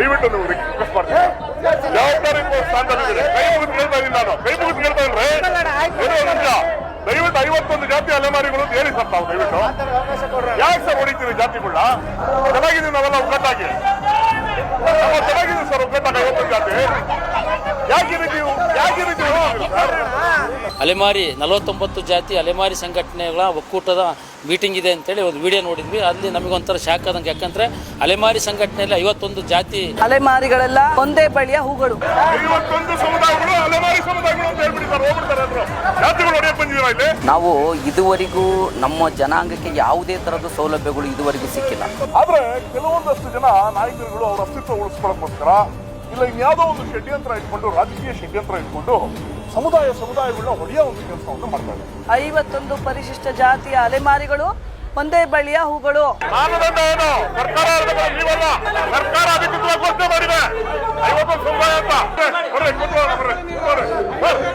ದಯವಿಟ್ಟು ನೀವು ರಿಕ್ವೆಸ್ಟ್ ಮಾಡ್ತೀನಿ ಜವಾಬ್ದಾರಿ ಸ್ಥಾನದಲ್ಲಿದೆ ಕೈ ಮುಗಿದು ಕೇಳ್ತಾ ಇದ್ದೀನಿ ನಾನು. ಕೈ ಮುಗಿದು ಕೇಳ್ತಾ ಇದ್ರೆ ದಯವಿಟ್ಟು ಐವತ್ತೊಂದು ಜಾತಿ ಅಲೆಮಾರಿಗಳು ಹೇಳಿ ಸರ್ ತಾವು ದಯವಿಟ್ಟು. ಯಾಕೆ ಸರ್ ಹೊಡಿತೀವಿ ಜಾತಿಗಳನ್ನ ಚೆನ್ನಾಗಿದ್ದೀವಿ ನಾವೆಲ್ಲ ಒಗ್ಗಟ್ಟಾಗಿ ನಾವು ಚೆನ್ನಾಗಿದೆ ಸರ್ ಒಗ್ಗಟ್ಟಾಗಿ ಐವತ್ತೊಂದು ಜಾತಿ. ಅಲೆಮಾರಿ ನಲವತ್ತೊಂಬತ್ತು ಜಾತಿ ಅಲೆಮಾರಿ ಸಂಘಟನೆಗಳ ಒಕ್ಕೂಟದ ಮೀಟಿಂಗ್ ಇದೆ ಅಂತೇಳಿ ಒಂದು ವಿಡಿಯೋ ನೋಡಿದ್ವಿ. ಅಲ್ಲಿ ನಮಗೊಂಥರ ಶಾಕ್ ಆದಂಗೆ. ಯಾಕಂದ್ರೆ ಅಲೆಮಾರಿ ಸಂಘಟನೆಯಲ್ಲಿ ಐವತ್ತೊಂದು ಜಾತಿ ಅಲೆಮಾರಿಗಳೆಲ್ಲ ಒಂದೇ ಬಳಿಯ ಹೂಗಳು. ಐವತ್ತೊಂದು ಸಮುದಾಯಗಳು ಅಲೆಮಾರಿ ಸಮುದಾಯಗಳು ಅಂತ ಹೇಳ್ಬಿಟ್ಟಿದ್ದಾರೆ. ಹೋಗ್ಬಿಡ್ತಾರೆ ಜಾತಿಗಳು ಹೊಡೆಯಕ್ ನಾವು ಇದುವರೆಗೂ ನಮ್ಮ ಜನಾಂಗಕ್ಕೆ ಯಾವುದೇ ತರದ ಸೌಲಭ್ಯಗಳು ಇದುವರೆಗೂ ಸಿಕ್ಕಿಲ್ಲ. ಆದ್ರೆ ಕೆಲವೊಂದಷ್ಟು ಜನ ನಾಯಕರುಗಳು ಅವರ ಅಸ್ತಿತ್ವ ಉಳಿಸ್ಕೊಳ್ಳೋಕ್ಕೋಸ್ಕರ ಇಲ್ಲ ಇನ್ಯಾವುದೋ ಒಂದು ಷಡ್ಯಂತ್ರ ಇಟ್ಕೊಂಡು ರಾಜಕೀಯ ಷಡ್ಯಂತ್ರ ಇಟ್ಕೊಂಡು ಸಮುದಾಯ ಸಮುದಾಯಗಳನ್ನ ಹೊಡೆಯೋ ಒಂದು ಕೆಲಸವನ್ನು ಮಾಡ್ತಾರೆ ಐವತ್ತೊಂದು ಪರಿಶಿಷ್ಟ ಜಾತಿಯ ಅಲೆಮಾರಿಗಳು ಒಂದೇ ಬಳಿಯ ಹೂಗಳು. ಮಾನದಂಡ ಏನು? ಸರ್ಕಾರ ಇರ್ಬೇಕು, ನೀವಲ್ಲ. ಸರ್ಕಾರ ಅಧಿಕೃತವಾಗಿ ಘೋಷಣೆ ಮಾಡಿದೆ. ಐವತ್ತೊಂದು ಸಮುದಾಯ ಅಂತ. ಬರ್ರಿ ಕೂತ್ಕೊಳ್ಳೋಣ, ಬರ್ರಿ, ಕೂತ್ಕೊಳ್ಳಿ. ಬರ್ರಿ.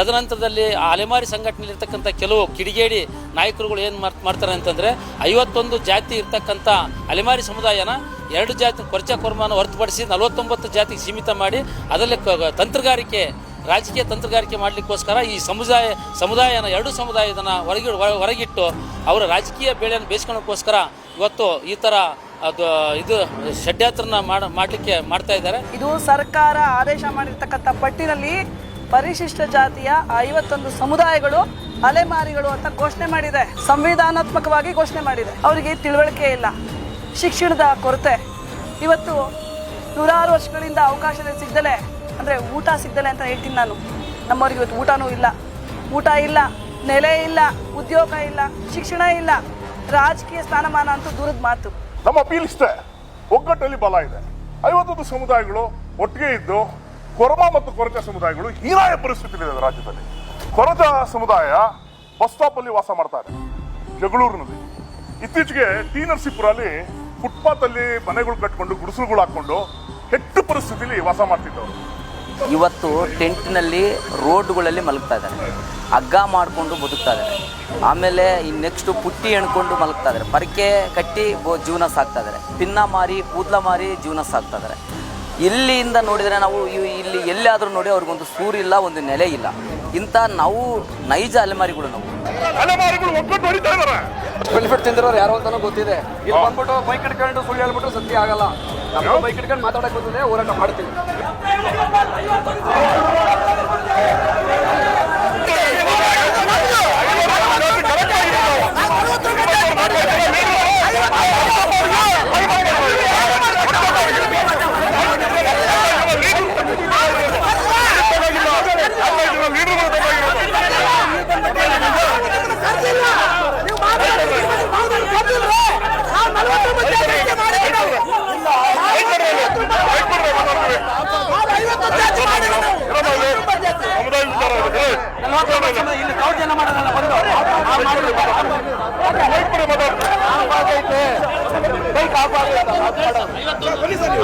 ತದನಂತರದಲ್ಲಿ ಆ ಅಲೆಮಾರಿ ಸಂಘಟನೆಯಲ್ಲಿ ಇರ್ತಕ್ಕಂಥ ಕೆಲವು ಕಿಡಿಗೇಡಿ ನಾಯಕರುಗಳು ಏನು ಮಾಡ್ತಾರೆ ಅಂತಂದ್ರೆ ಐವತ್ತೊಂದು ಜಾತಿ ಇರ್ತಕ್ಕಂಥ ಅಲೆಮಾರಿ ಸಮುದಾಯನ ಎರಡು ಜಾತಿ ಕೊರಚ ಕೊರ್ಮಾನ ಹೊರತುಪಡಿಸಿ ನಲವತ್ತೊಂಬತ್ತು ಜಾತಿಗೆ ಸೀಮಿತ ಮಾಡಿ ಅದರಲ್ಲಿ ತಂತ್ರಗಾರಿಕೆ, ರಾಜಕೀಯ ತಂತ್ರಗಾರಿಕೆ ಮಾಡಲಿಕ್ಕೋಸ್ಕರ ಈ ಸಮುದಾಯ, ಸಮುದಾಯನ ಎರಡು ಸಮುದಾಯದನ್ನ ಹೊರಗಿ ಹೊರಗಿಟ್ಟು ಅವರ ರಾಜಕೀಯ ಬೇಳೆಯನ್ನು ಬೇಯಿಸ್ಕೊಳ್ಳೋಕ್ಕೋಸ್ಕರ ಇವತ್ತು ಈ ಥರ ಅದು, ಇದು ಷಡ್ಯಾತ್ರನ ಮಾಡ ಮಾಡಲಿಕ್ಕೆ ಮಾಡ್ತಾ ಇದ್ದಾರೆ. ಇದು ಸರ್ಕಾರ ಆದೇಶ ಮಾಡಿರ್ತಕ್ಕಂಥ ಪಟ್ಟಿನಲ್ಲಿ ಪರಿಶಿಷ್ಟ ಜಾತಿಯ ಐವತ್ತೊಂದು ಸಮುದಾಯಗಳು ಅಲೆಮಾರಿಗಳು ಅಂತ ಘೋಷಣೆ ಮಾಡಿದೆ. ಸಂವಿಧಾನಾತ್ಮಕವಾಗಿ ಘೋಷಣೆ ಮಾಡಿದೆ. ಅವರಿಗೆ ತಿಳುವಳಿಕೆ ಇಲ್ಲ. ಶಿಕ್ಷಣದ ಕೊರತೆ. ಇವತ್ತು ನೂರಾರು ವರ್ಷಗಳಿಂದ ಅವಕಾಶ ಸಿಗ್ದಲೆ, ಅಂದರೆ ಊಟ ಸಿಗ್ದಲೆ ಅಂತ ಹೇಳ್ತೀನಿ ನಾನು. ನಮ್ಮವ್ರಿಗೆ ಇವತ್ತು ಊಟನೂ ಇಲ್ಲ. ಊಟ ಇಲ್ಲ, ನೆಲೆ ಇಲ್ಲ, ಉದ್ಯೋಗ ಇಲ್ಲ, ಶಿಕ್ಷಣ ಇಲ್ಲ. ರಾಜಕೀಯ ಸ್ಥಾನಮಾನ ಅಂತೂ ದೂರದ ಮಾತು. ನಮ್ಮ ಅಪೀಲ್ ಇಷ್ಟೇ, ಒಗ್ಗಟ್ಟಲ್ಲಿ ಬಲ ಇದೆ. ಐವತ್ತೊಂದು ಸಮುದಾಯಗಳು ಒಟ್ಟಿಗೆ ಇದ್ದು, ಕೊರಮ ಮತ್ತು ಕೊರಚ ಸಮುದಾಯಗಳು ಹೀನಾಯ ಪರಿಸ್ಥಿತಿಯಲ್ಲಿದೆ ರಾಜ್ಯದಲ್ಲಿ. ಕೊರಚ ಸಮುದಾಯ ಬಸ್ ಸ್ಟಾಪ್ ಅಲ್ಲಿ ವಾಸ ಮಾಡ್ತಾರೆ, ಜಗಳೂರಿನಲ್ಲಿ. ಇತ್ತೀಚೆಗೆ ಟಿ ನರಸೀಪುರಲ್ಲಿ ಫುಟ್ಪಾತ್ ಅಲ್ಲಿ ಮನೆಗಳು ಕಟ್ಕೊಂಡು ಗುಡಿಸಲುಗಳು ಹಾಕೊಂಡು ಕೆಟ್ಟ ಪರಿಸ್ಥಿತಿಲಿ ವಾಸ ಮಾಡ್ತಿದ್ದವರು. ಇವತ್ತು ಟೆಂಟ್ನಲ್ಲಿ ರೋಡ್ಗಳಲ್ಲಿ ಮಲಗ್ತಾ ಇದ್ದಾರೆ. ಹಗ್ಗ ಮಾಡಿಕೊಂಡು ಬದುಕ್ತಾ ಇದ್ದಾರೆ. ಆಮೇಲೆ ಈ ನೆಕ್ಸ್ಟು ಪುಟ್ಟಿ ಎಣ್ಕೊಂಡು ಮಲಗ್ತಾ ಇದ್ದಾರೆ. ಪರಕೆ ಕಟ್ಟಿ ಬೋ ಜೀವನ ಸಾಕ್ತಾ ಇದ್ದಾರೆ. ಪಿನ್ನ ಮಾರಿ ಕೂದಲ ಮಾರಿ ಜೀವನ ಸಾಕ್ತಾ ಇದ್ದಾರೆ. ಇಲ್ಲಿಂದ ನೋಡಿದರೆ ನಾವು ಇವ್- ಇಲ್ಲಿ ಎಲ್ಲಾದರೂ ನೋಡಿ ಅವ್ರಿಗೊಂದು ಸೂರಿಲ್ಲ ಒಂದು ನೆಲೆ ಇಲ್ಲ. ಇಂಥ ನಾವು ನೈಜ ಅಲೆಮಾರಿಗಳು ನಾವು. ಅಲೆಮಾರಿಗಳು ಬೆನಿಫಿಟ್ ತಿಂದಿರೋರು ಯಾರು ಅಂತಾನೂ ಗೊತ್ತಿದೆ. ಇಲ್ಲಿ ಬಂದ್ಬಿಟ್ಟು ಬೈಕ್ ಇಟ್ಕೊಂಡು ಸುಳ್ಳು ಹೇಳ್ಬಿಟ್ಟು ಸತ್ಯ ಆಗಲ್ಲ. ನಮ್ಮ ಬೈಕ್ ಇಟ್ಕೊಂಡು ಮಾತಾಡಕ್ ಗೊತ್ತಿದೆ ಹೋರಾಟ ಮಾಡ್ತೀವಿ.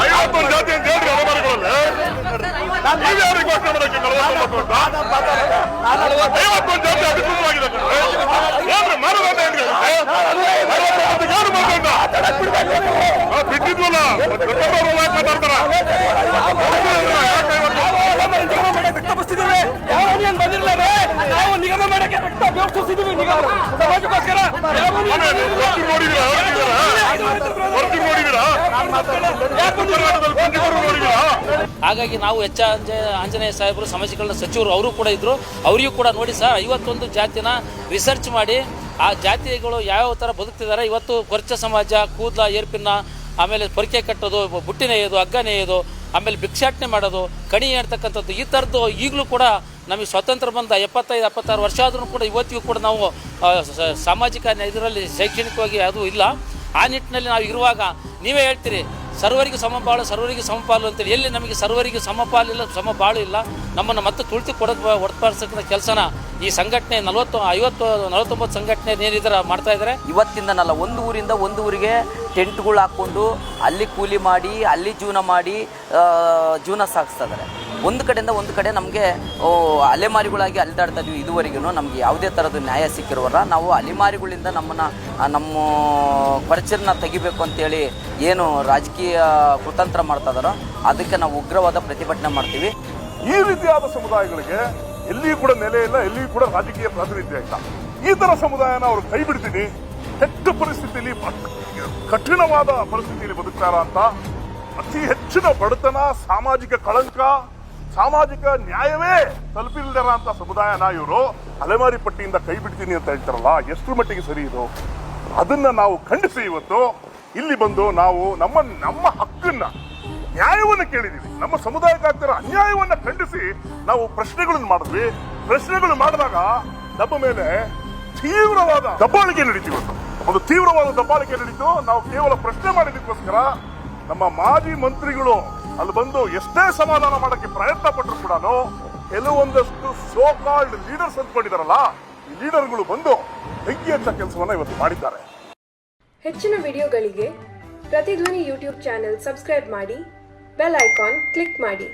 ಐವತ್ತೊಂದು ಜಾತಿ ಅಂತ ಹೇಳ್ರಿ ಅಲೆಮಾರಿಗಳಲ್ಲಿ ನೀವು ಯಾರಿಗೆ ಘೋಷಣೆ ಮಾಡಕ್ಕೆ ನಲವತ್ತೊಂಬತ್ತು ಅಂತ? ಐವತ್ತೊಂದು ಜಾತಿ. ಏನ್ರಿ ಮಾನದಂಡ ಏನ್ರಿ ಅರವತ್ತೊಂಬತ್ತು ಯಾರು ನಾವು. ಬಿಟ್ಟಿದ್ವಲ್ಲ? ಮಾತಾಡ್ತಾರ. ಹಾಗಾಗಿ ನಾವು ಎಚ್ ಆಂಜ- ಆಂಜನೇಯ ಸಾಹೇಬರು ಸಮಾಜ ಕಲ್ಯಾಣ ಸಚಿವರು ಅವರು ಕೂಡ ಇದ್ರು ಅವರಿಗೂ ಕೂಡ ನೋಡಿ ಸರ್ ಐವತ್ತೊಂದು ಜಾತಿನ ರಿಸರ್ಚ್ ಮಾಡಿ ಆ ಜಾತಿಗಳು ಯಾವ್ಯಾವ ಥರ ಬದುಕ್ತಿದ್ದಾರೆ ಇವತ್ತು ಕೊರ್ಚ ಸಮಾಜ ಕೂದ್ಲ ಏರ್ಪಿನ ಆಮೇಲೆ ಪೊರಿಕೆ ಕಟ್ಟೋದು ಬುಟ್ಟಿ ನೇಯೋದು ಹಗ್ಗ ನೇಯೋದು ಆಮೇಲೆ ಭಿಕ್ಷಾಟನೆ ಮಾಡೋದು ಕಣಿ ಹೇಳ್ತಕ್ಕಂಥದ್ದು ಈ ಥರದ್ದು ಈಗಲೂ ಕೂಡ ನಮಗೆ ಸ್ವತಂತ್ರ ಬಂದ ಎಪ್ಪತ್ತೈದು, ಎಪ್ಪತ್ತಾರು ವರ್ಷ ಆದರೂ ಕೂಡ ಇವತ್ತಿಗೂ ಕೂಡ ನಾವು ಸಾಮಾಜಿಕ ಇದರಲ್ಲಿ ಶೈಕ್ಷಣಿಕವಾಗಿ ಅದು ಇಲ್ಲ. ಆ ನಿಟ್ಟಿನಲ್ಲಿ ನಾವು ಇರುವಾಗ ನೀವೇ ಹೇಳ್ತೀರಿ, ಸರ್ವರಿಗೂ ಸಮಪಾಲು ಸರ್ವರಿಗೂ ಸಮಪಾಲು ಅಂತೇಳಿ. ಎಲ್ಲಿ ನಮಗೆ ಸರ್ವರಿಗೂ ಸಮಪಾಲು ಇಲ್ಲ ಸಮಪಾಲು ಇಲ್ಲ, ನಮ್ಮನ್ನು ಮತ್ತೆ ತುಳಿತು ಕೊಡೋದು ಹೊರತುಪಡಿಸಕ್ಕಂಥ ಕೆಲಸನ ಈ ಸಂಘಟನೆ ನಲವತ್ತು, ಐವತ್ತು, ನಲವತ್ತೊಂಬತ್ತು ಸಂಘಟನೆ ಏನಿದ್ರೆ ಮಾಡ್ತಾ ಇದ್ದಾರೆ ಇವತ್ತಿಂದನಲ್ಲ ಒಂದು ಊರಿಂದ ಒಂದು ಊರಿಗೆ ಟೆಂಟ್ಗಳು ಹಾಕ್ಕೊಂಡು ಅಲ್ಲಿ ಕೂಲಿ ಮಾಡಿ, ಅಲ್ಲಿ ಜೀವನ ಮಾಡಿ ಜೀವನ ಸಾಗಿಸ್ತಾ ಇದ್ದಾರೆ ಒಂದು ಕಡೆಯಿಂದ ಒಂದು ಕಡೆ ನಮಗೆ ಅಲೆಮಾರಿಗಳಾಗಿ ಅಲೆದಾಡ್ತಾ ಇದೀವಿ ಇದುವರೆಗೂ ನಮಗೆ ಯಾವುದೇ ಥರದ ನ್ಯಾಯ ಸಿಕ್ಕಿರೋಲ್ಲ ನಾವು ಅಲೆಮಾರಿಗಳಿಂದ ನಮ್ಮನ್ನು ನಮ್ಮ ಪರಿಚಯನ ತೆಗಿಬೇಕು ಅಂತೇಳಿ ಏನು ರಾಜಕೀಯ ಕುತಂತ್ರ ಮಾಡ್ತಾ ಇದಾರೋ, ಅದಕ್ಕೆ ನಾವು ಉಗ್ರವಾದ ಪ್ರತಿಭಟನೆ ಮಾಡ್ತೀವಿ. ಈ ರೀತಿಯಾದ ಸಮುದಾಯಗಳಿಗೆ ಎಲ್ಲಿಯೂ ಕೂಡ ನೆಲೆ ಇಲ್ಲ, ಎಲ್ಲಿಯೂ ಕೂಡ ರಾಜಕೀಯ ಪ್ರಾತಿನಿಧ್ಯ ಇಲ್ಲ. ಈ ಥರ ಸಮುದಾಯನ ಅವ್ರು ಕೈ ಬಿಡ್ತೀನಿ, ಕೆಟ್ಟ ಪರಿಸ್ಥಿತಿಯಲ್ಲಿ ಕಠಿಣವಾದ ಪರಿಸ್ಥಿತಿಯಲ್ಲಿ ಬದುಕ್ತಾರ ಅಂತ ಅತಿ ಹೆಚ್ಚಿನ ಬಡತನ, ಸಾಮಾಜಿಕ ಕಳಂಕ ಸಾಮಾಜಿಕ ನ್ಯಾಯವೇ ತಲುಪಿಲ್ದರ ಅಂತ ಸಮುದಾಯನ ಇವರು ಅಲೆಮಾರಿ ಪಟ್ಟಿಯಿಂದ ಕೈ ಬಿಡ್ತೀನಿ ಅಂತ ಹೇಳ್ತಾರಲ್ಲ ಎಷ್ಟು ಮಟ್ಟಿಗೆ ಸರಿ ಇದು? ಅದನ್ನ ನಾವು ಖಂಡಿಸಿ ಇವತ್ತು. ಇಲ್ಲಿ ಬಂದು ನಾವು ನಮ್ಮ ನಮ್ಮ ಹಕ್ಕನ್ನ, ನ್ಯಾಯವನ್ನು ಕೇಳಿದೀವಿ. ನಮ್ಮ ಸಮುದಾಯಕ್ಕಾಗ್ತಿರ ಅನ್ಯಾಯವನ್ನ ಖಂಡಿಸಿ ನಾವು ಪ್ರಶ್ನೆಗಳನ್ನು ಮಾಡಿದ್ವಿ. ಪ್ರಶ್ನೆಗಳು ಮಾಡಿದಾಗ ನಮ್ಮ ಮೇಲೆ ತೀವ್ರವಾದ ದಬ್ಬಾಳಿಕೆ ನಡೀತು ಇವತ್ತು. ಒಂದು ತೀವ್ರವಾದ ದಬ್ಬಾಳಿಕೆ ನಡೀತು. ನಾವು ಕೇವಲ ಪ್ರಶ್ನೆ ಮಾಡಿದಕ್ಕೋಸ್ಕರ ನಮ್ಮ ಮಾಜಿ ಮಂತ್ರಿಗಳು ಅಲ್ಲಿ ಬಂದು ಎಷ್ಟೇ ಸಮಾಧಾನ ಮಾಡಕ್ಕೆ ಪ್ರಯತ್ನ ಪಟ್ಟರು ಕೂಡ ಕೆಲವೊಂದಷ್ಟು ಸೋ ಕಾಲ್ಡ್ ಲೀಡರ್ಸ್ ಅಂದ್ಕೊಂಡಿದಾರಲ್ಲ, ಈ ಲೀಡರ್ಗಳು ಬಂದು ಬೆಂಕಿ ಹಚ್ಚ ಕೆಲಸವನ್ನ ಇವತ್ತು ಮಾಡಿದ್ದಾರೆ. ಹೆಚ್ಚಿನ ವಿಡಿಯೋಗಳಿಗೆ ಪ್ರತಿಧ್ವನಿ ಯೂಟ್ಯೂಬ್ ಚಾನೆಲ್ ಸಬ್ಸ್ಕ್ರೈಬ್ ಮಾಡಿ, ಬೆಲ್ ಐಕಾನ್ ಕ್ಲಿಕ್ ಮಾಡಿ.